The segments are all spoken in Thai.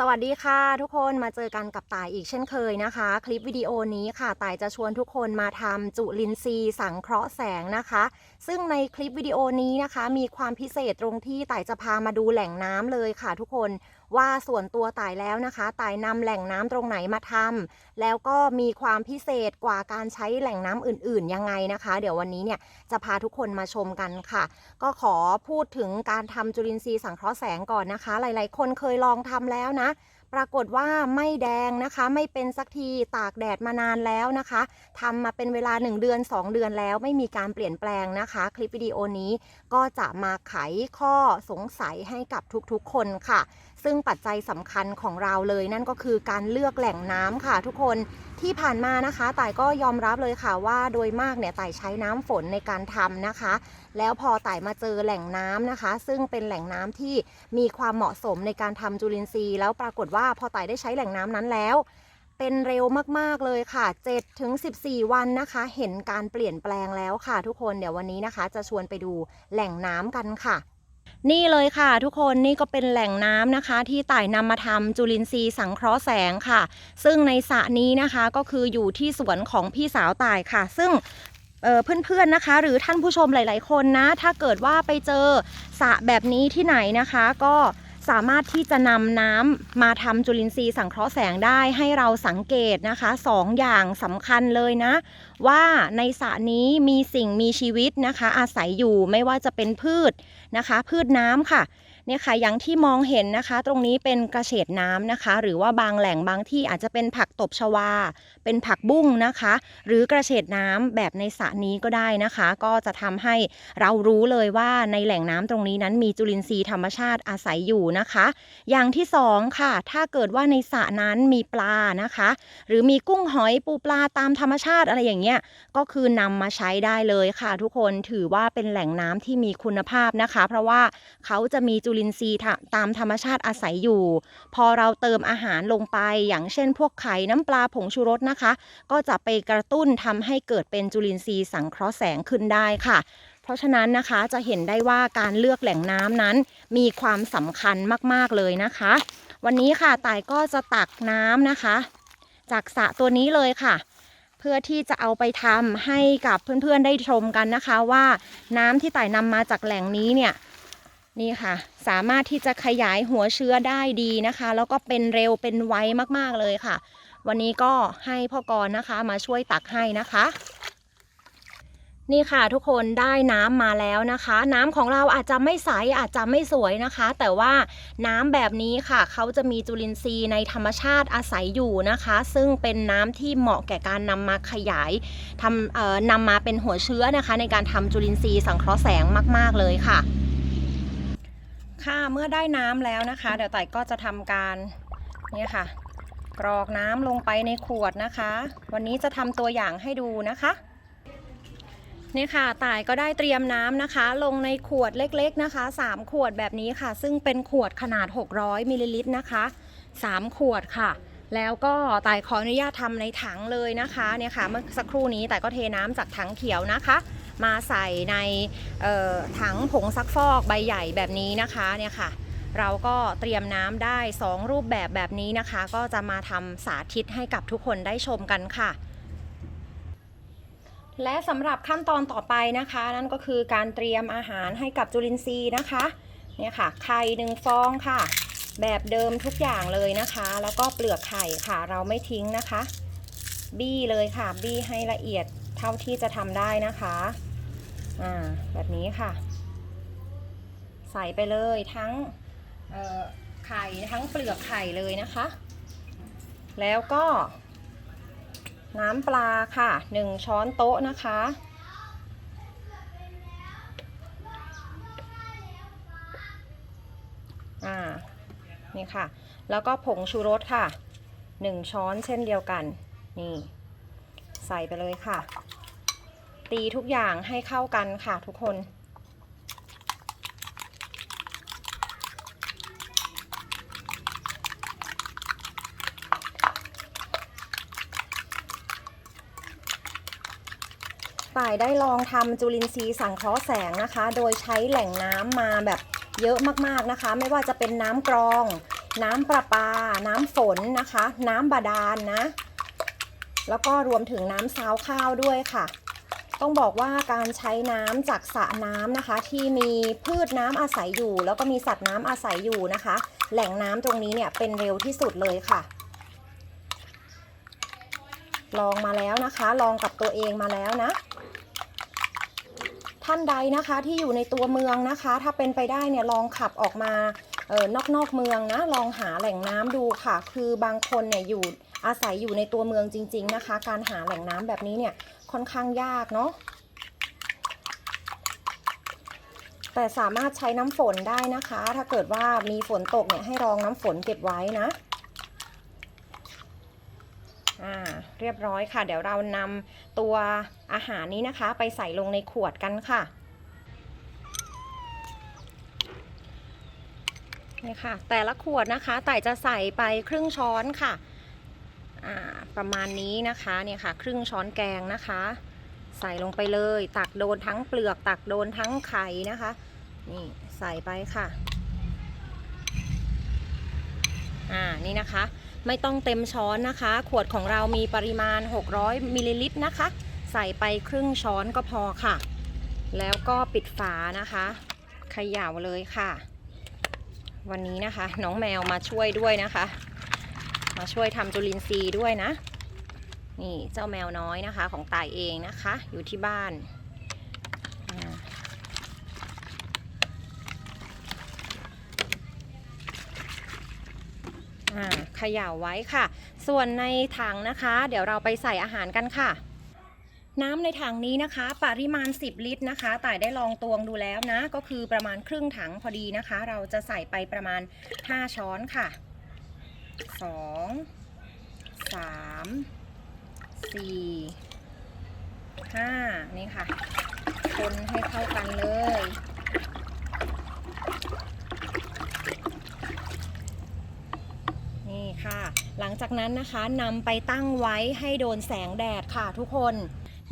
สวัสดีค่ะ ทุกคนมาเจอกันกับต่ายอีกเช่นเคยนะคะ คลิปวิดีโอนี้ค่ะต่ายจะชวนทุกคนมาทำจุลินทรีย์สังเคราะห์แสงนะคะ ซึ่งในคลิปวิดีโอนี้นะคะ มีความพิเศษตรงที่ต่ายจะพามาดูแหล่งน้ำเลยค่ะทุกคน ว่าส่วนตัวต่ายแล้วนะคะต่ายนำแหล่งน้ำตรงไหนมาทำแล้วก็มีความพิเศษกว่าการใช้แหล่งน้ำอื่นๆ ยังไงนะคะ เดี๋ยววันนี้เนี่ยจะพาทุกคนมาชมกันค่ะ ก็ขอพูดถึงการทำจุลินทรีย์สังเคราะห์แสงก่อนนะคะ หลายๆ คนเคยลองทำแล้วนะปรากฏว่าไม่แดงนะคะไม่เป็นสักทีตากแดดมานานแล้วนะคะทำมาเป็นเวลา 1 เดือน 2 เดือนแล้วไม่มีการเปลี่ยนแปลงนะคะ คลิปวิดีโอนี้ก็จะมาไขข้อสงสัยให้กับทุกๆคนค่ะ ซึ่งปัจจัยสำคัญของเราเลยนั่นก็คือการเลือกแหล่งน้ำค่ะ ทุกคนที่ผ่านมานะคะต่ายก็ยอมรับเลยค่ะว่าโดยมากเนี่ยต่ายใช้น้ำฝนในการทำนะคะ แล้วพอต่ายมาเจอแหล่งน้ำนะคะ ซึ่งเป็นแหล่งน้ำที่มีความเหมาะสมในการทำจุลินทรีย์ แล้วปรากฏว่าพอต่ายได้ใช้แหล่งน้ำนั้นแล้วเป็นเร็วมาก ๆ เลยค่ะ 7 ถึง 14 วันนะคะ เห็นการเปลี่ยนแปลงแล้วค่ะ ทุกคน เดี๋ยววันนี้นะคะ จะชวนไปดูแหล่งน้ำกันค่ะ นี่เลยค่ะทุกคนนี่ก็เป็นแหล่งน้ำนะคะ ที่ต่ายนำมาทำจุลินทรีย์สังเคราะห์แสงค่ะ ซึ่งในสระนี้นะคะก็คืออยู่ที่สวนของพี่สาวต่ายค่ะ ซึ่งเเพื่อนๆนะคะ หรือท่านผู้ชมหลาย ๆ คนนะ ถ้าเกิดว่าไปเจอสระแบบนี้ที่ไหนนะคะ ก็ สามารถที่จะนำน้ำมาทำจุลินทรีย์สังเคราะห์แสงได้ให้เราสังเกตนะคะสองอย่างสำคัญเลยนะ ว่าในสระนี้มีสิ่งมีชีวิตนะคะ อาศัยอยู่ไม่ว่าจะเป็นพืชนะคะ พืชน้ำค่ะ เนี่ยค่ะอย่างที่มองเห็นนะคะ ตรงนี้เป็นกระเฉดน้ำนะคะ หรือว่าบางแหล่งบางที่อาจจะเป็นผักตบชวา เป็นผักบุ้งนะคะ หรือกระเฉดน้ำแบบในสระนี้ก็ได้นะคะ ก็จะทำให้เรารู้เลยว่าในแหล่งน้ำตรงนี้นั้นมีจุลินทรีย์ธรรมชาติอาศัยอยู่นะคะ อย่างที่สองค่ะ ถ้าเกิดว่าในสระนั้นมีปลานะคะ หรือมีกุ้งหอยปูปลาตามธรรมชาติอะไรอย่างเงี้ยก็คือนำมาใช้ได้เลยค่ะ ทุกคนถือว่าเป็นแหล่งน้ำที่มีคุณภาพนะคะ เพราะว่าเขาจะมีจุลนทรีย์ตามธรรมชาติอาศัยอยู่ พอเราเติมอาหารลงไปอย่างเช่น พวกไข่น้ำปลาผงชูรสนะคะ ก็จะไปกระตุ้นทำให้เกิดเป็นจุลินทรีย์สังเคราะห์แสงขึ้นได้ค่ะเพราะฉะนั้นนะคะจะเห็นได้ว่าการเลือกแหล่งน้ำนั้นมีความสำคัญมาก ๆ เลยนะคะ วันนี้ค่ะต่ายก็จะตักน้ำนะคะ จากสระตัวนี้เลยค่ะ เพื่อที่จะเอาไปทำให้กับเพื่อน ๆ ได้ชมกันนะคะว่าน้ำที่ต่ายนำมาจากแหล่งนี้เนี่ย นี่ค่ะ สามารถที่จะขยายหัวเชื้อได้ดีนะคะ แล้วก็เป็นเร็วเป็นไวมากๆเลยค่ะ วันนี้ก็ให้พ่อกรณ์นะคะมาช่วยตักให้นะคะ นี่ค่ะทุกคนได้น้ำมาแล้วนะคะ น้ำของเราอาจจะไม่ใสอาจจะไม่สวยนะคะ แต่ว่าน้ำแบบนี้ค่ะ เขาจะมีจุลินทรีย์ในธรรมชาติอาศัยอยู่นะคะ ซึ่งเป็นน้ำที่เหมาะแก่การนำมาขยายทำเอ่อนำมาเป็นหัวเชื้อนะคะ ในการทำจุลินทรีย์สังเคราะห์แสงมาก ๆเลยค่ะ ค่ะ เมื่อได้น้ำแล้วนะคะ เดี๋ยวไต่ก็จะทำการเนี่ยค่ะ กรอกน้ำลงไปในขวดนะคะ วันนี้จะทำตัวอย่างให้ดูนะคะนี่ค่ะต่ายก็ได้เตรียมน้ำนะคะ ลงในขวดเล็กๆนะคะ 3 ขวดแบบนี้ค่ะ ซึ่งเป็นขวดขนาด 600มิลลิลิตรนะคะ 3 ขวดค่ะ แล้วก็ต่ายขออนุญาตทำในถังเลยนะคะเนี่ยค่ะเมื่อสักครู่นี้ต่ก็เทน้ำจากถังเขียวนะคะ มาใส่ในถังผงซักฟอกใบใหญ่แบบนี้นะคะเนี่ยค่ะ เราก็เตรียมน้ำได้ 2 รูปแบบแบบนี้นะคะ ก็จะมาทำสาธิตให้กับทุกคนได้ชมกันค่ะและสำหรับขั้นตอนต่อไปนะคะ นั่นก็คือการเตรียมอาหารให้กับจุลินทรีย์นะคะเนี่ยค่ะไข่หนึ่งฟองค่ะ แบบเดิมทุกอย่างเลยนะคะ แล้วก็เปลือกไข่ค่ะเราไม่ทิ้งนะคะ บี้เลยค่ะ บี้ให้ละเอียดเท่าที่จะทำได้นะคะ อ่าแบบนี้ค่ะ ใส่ไปเลยทั้งไข่ทั้งเปลือกไข่เลยนะคะ แล้วก็ น้ำปลาค่ะ1ช้อนโต๊ะนะคะ อ่า นี่ค่ะ แล้วก็ผงชูรสค่ะ1ช้อนเช่นเดียวกัน นี่ ใส่ไปเลยค่ะ ตีทุกอย่างให้เข้ากันค่ะทุกคน ฝ่ายได้ลองทำจุลินทรีย์สังเคราะห์แสงนะคะ โดยใช้แหล่งน้ำมาแบบเยอะมากๆนะคะ ไม่ว่าจะเป็นน้ำกรอง น้ำประปา น้ำฝนนะคะ น้ำบาดาลนะแล้วก็รวมถึงน้ำซาวข้าวด้วยค่ะ ต้องบอกว่าการใช้น้ำจากสระน้ำนะคะ ที่มีพืชน้ำอาศัยอยู่ แล้วก็มีสัตว์น้ำอาศัยอยู่นะคะ แหล่งน้ำตรงนี้เนี่ยเป็นเร็วที่สุดเลยค่ะ ลองมาแล้วนะคะ ลองกับตัวเองมาแล้วนะท่านใดนะคะที่อยู่ในตัวเมืองนะคะ ถ้าเป็นไปได้เนี่ยลองขับออกมาเออนอกนอกเมืองนะลองหาแหล่งน้ำดูค่ะ คือบางคนเนี่ยอยู่อาศัยอยู่ในตัวเมืองจริง ๆนะคะ การหาแหล่งน้ำแบบนี้เนี่ย ค่อนข้างยากเนาะแต่สามารถใช้น้ำฝนได้นะคะ ถ้าเกิดว่ามีฝนตกเนี่ยให้รองน้ำฝนเก็บไว้นะอ่าเรียบร้อยค่ะ เดี๋ยวเรานำตัวอาหารนี้นะคะ ไปใส่ลงในขวดกันค่ะนี่ค่ะ แต่ละขวดนะคะต่จะใส่ไปครึ่งช้อนค่ะ ประมาณนี้นะคะเนี่ยค่ะ ครึ่งช้อนแกงนะคะ ใส่ลงไปเลย ตักโดนทั้งเปลือก ตักโดนทั้งไข่นะคะ นี่ใส่ไปค่ะอ่านี่นะคะ ไม่ต้องเต็มช้อนนะคะ ขวดของเรามีปริมาณ 600มิลลิลิตรนะคะ ใส่ไปครึ่งช้อนก็พอค่ะ แล้วก็ปิดฝานะคะเขย่าเลยค่ะ วันนี้นะคะ น้องแมวมาช่วยด้วยนะคะ มาช่วยทำจุลินทรีย์ด้วยนะ นี่เจ้าแมวน้อยนะคะ ของตายเองนะคะ อยู่ที่บ้านเขย่าไว้ค่ะ ส่วนในถังนะคะ เดี๋ยวเราไปใส่อาหารกันค่ะ น้ำในถังนี้นะคะ ปริมาณ 10 ลิตรนะคะต่ายได้ลองตวงดูแล้วนะ ก็คือประมาณครึ่งถังพอดีนะคะ เราจะใส่ไปประมาณ 5 ช้อนค่ะ 2 3 4 5นี่ค่ะ คนให้เข้ากันเลยนี่ค่ะ หลังจากนั้นนะคะนำไปตั้งไว้ให้โดนแสงแดดค่ะทุกคน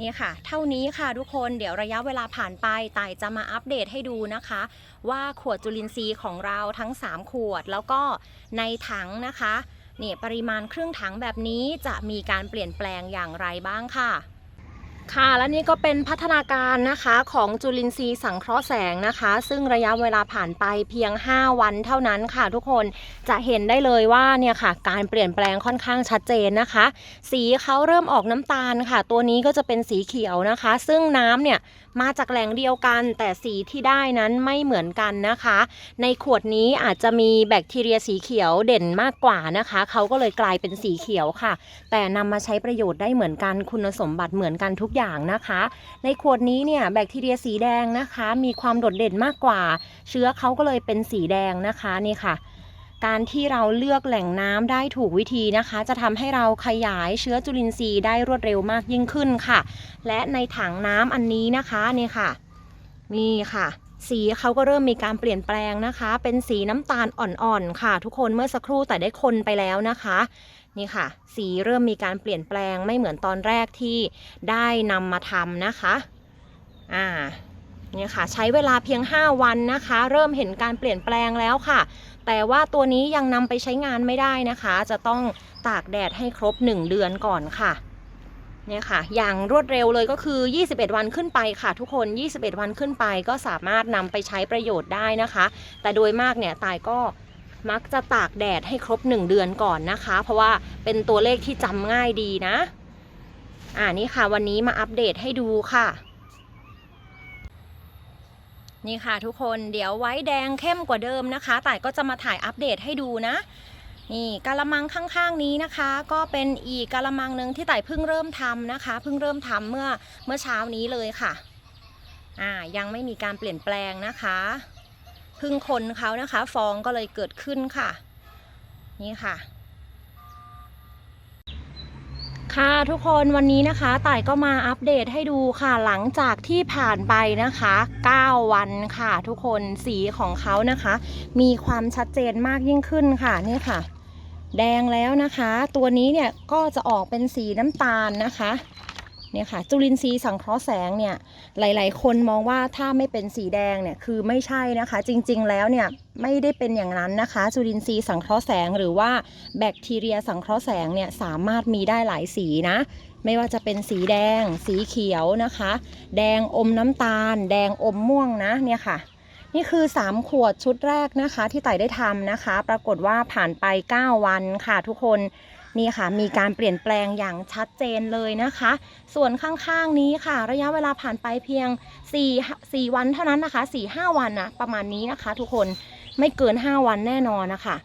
นี่ค่ะ เท่านี้ค่ะทุกคนเดี๋ยวระยะเวลาผ่านไปต่ายจะมาอัปเดตให้ดูนะคะ ว่าขวดจุลินทรีย์ของเราทั้ง 3 ขวด แล้วก็ในถังนะคะนี่ปริมาณครึ่งถังแบบนี้จะมีการเปลี่ยนแปลงอย่างไรบ้างค่ะ ค่ะและนี่ก็เป็นพัฒนาการนะคะของจุลินทรีย์สังเคราะห์แสงนะคะ ซึ่งระยะเวลาผ่านไปเพียง 5 วันเท่านั้นค่ะทุกคนจะเห็นได้เลยว่าเนี่ยค่ะ การเปลี่ยนแปลงค่อนข้างชัดเจนนะคะ สีเขาเริ่มออกน้ำตาลค่ะ ตัวนี้ก็จะเป็นสีเขียวนะคะ ซึ่งน้ำเนี่ย มาจากแหล่งเดียวกัน แต่สีที่ได้นั้นไม่เหมือนกันนะคะ ในขวดนี้อาจจะมีแบคทีเรียสีเขียวเด่นมากกว่านะคะ เขาก็เลยกลายเป็นสีเขียวค่ะ แต่นำมาใช้ประโยชน์ได้เหมือนกันคุณสมบัติเหมือนกันทุกอย่างนะคะ ในขวดนี้เนี่ยแบคทีเรียสีแดงนะคะ มีความโดดเด่นมากกว่า เชื้อเขาก็เลยเป็นสีแดงนะคะนี่ค่ะ การที่เราเลือกแหล่งน้ำได้ถูกวิธีนะคะ จะทำให้เราขยายเชื้อจุลินทรีย์ได้รวดเร็วมากยิ่งขึ้นค่ะ และในถังน้ำอันนี้นะคะนี่ค่ะนี่ค่ะสีเขาก็เริ่มมีการเปลี่ยนแปลงนะคะ เป็นสีน้ำตาลอ่อนๆค่ะ ทุกคนเมื่อสักครู่แต่ได้คนไปแล้วนะคะนี่ค่ะ สีเริ่มมีการเปลี่ยนแปลงไม่เหมือนตอนแรกที่ได้นำมาทำนะคะ อ่า เนี่ยค่ะ ใช้เวลาเพียง 5 วันนะคะ เริ่มเห็นการเปลี่ยนแปลงแล้วค่ะ แต่ว่าตัวนี้ยังนำไปใช้งานไม่ได้นะคะ จะต้องตากแดดให้ครบ 1 เดือนก่อนค่ะเนี่ยค่ะ อย่างรวดเร็วเลยก็คือ 21 วันขึ้นไปค่ะ ทุกคน 21 วันขึ้นไปก็สามารถนำไปใช้ประโยชน์ได้นะคะ แต่โดยมากเนี่ยตายก็มักจะตากแดดให้ครบ 1 เดือนก่อนนะคะ เพราะว่าเป็นตัวเลขที่จำง่ายดีนะ อ่านี่ค่ะ วันนี้มาอัปเดตให้ดูค่ะ นี่ค่ะทุกคนเดี๋ยวไว้แดงเข้มกว่าเดิมนะคะแต่ก็จะมาถ่ายอัปเดตให้ดูนะ นี่กะละมังข้างๆนี้นะคะ ก็เป็นอีกกะละมังหนึ่งที่ไต่เพิ่งเริ่มทำนะคะ เพิ่งเริ่มทำเมื่อเมื่อเช้านี้เลยค่ะอ่ายังไม่มีการเปลี่ยนแปลงนะคะเพึ่งคนเขานะคะ ฟองก็เลยเกิดขึ้นค่ะ นี่ค่ะ ค่ะทุกคนวันนี้นะคะต่ายก็มาอัปเดตให้ดูค่ะหลังจากที่ผ่านไปนะคะ 9 วันค่ะ ทุกคนสีของเขานะคะ มีความชัดเจนมากยิ่งขึ้นค่ะนี่ค่ะ แดงแล้วนะคะ ตัวนี้เนี่ยก็จะออกเป็นสีน้ำตาลนะคะ เนี่ยค่ะจุลินทรีย์สังเคราะห์แสงเนี่ยหลาย ๆ คนมองว่าถ้าไม่เป็นสีแดงเนี่ยคือไม่ใช่นะคะ จริงๆแล้วเนี่ยไม่ได้เป็นอย่างนั้นนะคะจุลินทรีย์สังเคราะห์แสงหรือว่าแบคทีเรียสังเคราะห์แสงเนี่ยสามารถมีได้หลายสีนะไม่ว่าจะเป็นสีแดง สีเขียวนะคะ แดงอมน้ำตาล แดงอมม่วงนะเนี่ยค่ะนี่คือ 3 ขวดชุดแรกนะคะที่ไต่ได้ทำนะคะ ปรากฏว่าผ่านไป 9 วันค่ะทุกคน นี่ค่ะ มีการเปลี่ยนแปลงอย่างชัดเจนเลยนะคะ ส่วนข้างๆนี้ค่ะ ระยะเวลาผ่านไปเพียง 4 4 วันเท่านั้นนะคะ 4-5 วันนะประมาณนี้นะคะ ทุกคนไม่เกิน 5 วันแน่นอนนะคะ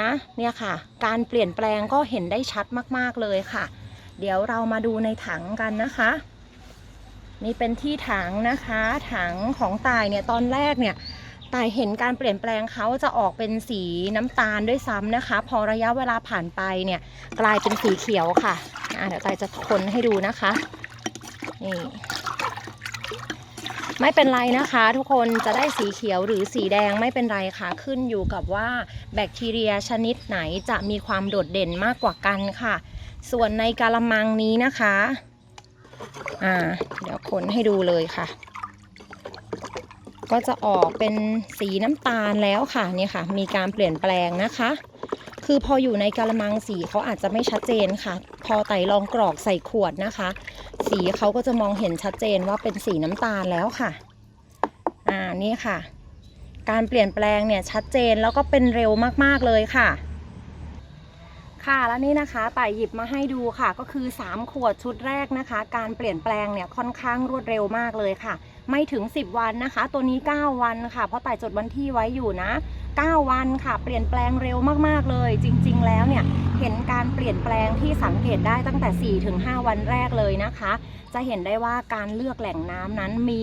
นะเนี่ยค่ะ การเปลี่ยนแปลงก็เห็นได้ชัดมากๆเลยค่ะ เดี๋ยวเรามาดูในถังกันนะคะนี่เป็นที่ถังนะคะ ถังของตายเนี่ยตอนแรกเนี่ย ตายเห็นการเปลี่ยนแปลงเขาจะออกเป็นสีน้ำตาลด้วยซ้ำนะคะ พอระยะเวลาผ่านไปเนี่ยกลายเป็นสีเขียวค่ะะเดี๋ยวตายจะคนให้ดูนะคะนี่ไม่เป็นไรนะคะ ทุกคนจะได้สีเขียวหรือสีแดงไม่เป็นไรค่ะ ขึ้นอยู่กับว่าแบคทีเรียชนิดไหนจะมีความโดดเด่นมากกว่ากันค่ะ ส่วนในกาละมังนี้นะคะอ่าเดี๋ยวคนให้ดูเลยค่ะ ก็จะออกเป็นสีน้ำตาลแล้วค่ะนี่ค่ะ มีการเปลี่ยนแปลงนะคะ คือพออยู่ในกะละมังสีเขาอาจจะไม่ชัดเจนค่ะ พอไต่ลองกรอกใส่ขวดนะคะ สีเขาก็จะมองเห็นชัดเจนว่าเป็นสีน้ำตาลแล้วค่ะ อ่านี่ค่ะ การเปลี่ยนแปลงเนี่ยชัดเจนแล้วก็เป็นเร็วมากๆเลยค่ะค่ะแล้วนี่นะคะต่หยิบมาให้ดูค่ะ ก็คือ 3 ขวดชุดแรกนะคะ การเปลี่ยนแปลงเนี่ยค่อนข้างรวดเร็วมากเลยค่ะ ไม่ถึง 10 วันนะคะ ตัวนี้ 9 วันค่ะ เพราะต่ายจดวันที่ไว้อยู่นะ 9 วันค่ะ เปลี่ยนแปลงเร็วมากๆเลย จริง ๆ แล้วเนี่ย เห็นการเปลี่ยนแปลงที่สังเกตได้ตั้งแต่ 4-5 วันแรกเลยนะคะ จะเห็นได้ว่าการเลือกแหล่งน้ำนั้นมี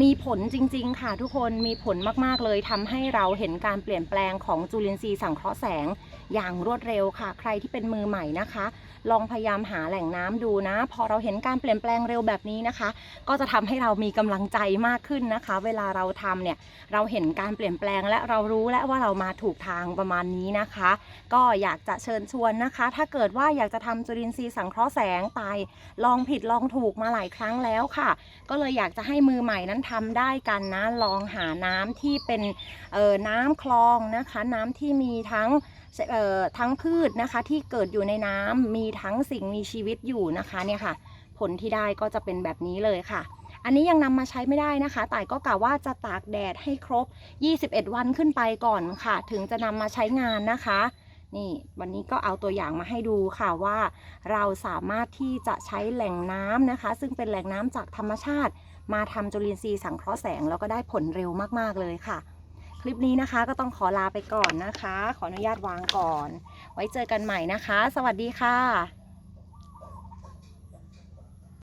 มีผลจริง ๆ ค่ะทุกคนมีผลมากๆเลยทำให้เราเห็นการเปลี่ยนแปลงของจุลินทรีย์สังเคราะห์แสง อย่างรวดเร็วค่ะ ใครที่เป็นมือใหม่นะคะ ลองพยายามหาแหล่งน้ำดูนะ พอเราเห็นการเปลี่ยนแปลงเร็วแบบนี้นะคะ ก็จะทำให้เรามีกำลังใจมากขึ้นนะคะ เวลาเราทำเนี่ยเราเห็นการเปลี่ยนแปลงและเรารู้และว่าเรามาถูกทางประมาณนี้นะคะ ก็อยากจะเชิญชวนนะคะ ถ้าเกิดว่าอยากจะทำจุลินทรีย์สังเคราะห์แสงไป ลองผิดลองถูกมาหลายครั้งแล้วค่ะ ก็เลยอยากจะให้มือใหม่นั้นทำได้กันนะ ลองหาน้ำที่เป็นเอ่อน้ำคลองนะคะ น้ำที่มีทั้งเอ่อทั้งพืชนะคะ ที่เกิดอยู่ในน้ำมีทั้งสิ่งมีชีวิตอยู่นะคะเนี่ยค่ะ ผลที่ได้ก็จะเป็นแบบนี้เลยค่ะอันนี้ยังนำมาใช้ไม่ได้นะคะ แต่ก็กะว่าจะตากแดดให้ครบ 21 วันขึ้นไปก่อนค่ะ ถึงจะนำมาใช้งานนะคะ นี่วันนี้ก็เอาตัวอย่างมาให้ดูค่ะว่าเราสามารถที่จะใช้แหล่งน้ำนะคะ ซึ่งเป็นแหล่งน้ำจากธรรมชาติ มาทำจุลินทรีย์สังเคราะห์แสงแล้วก็ได้ผลเร็วมากๆเลยค่ะ คลิปนี้นะคะก็ต้องขอลาไปก่อนนะคะ ขออนุญาตวางก่อน ไว้เจอกันใหม่นะคะ สวัสดีค่ะ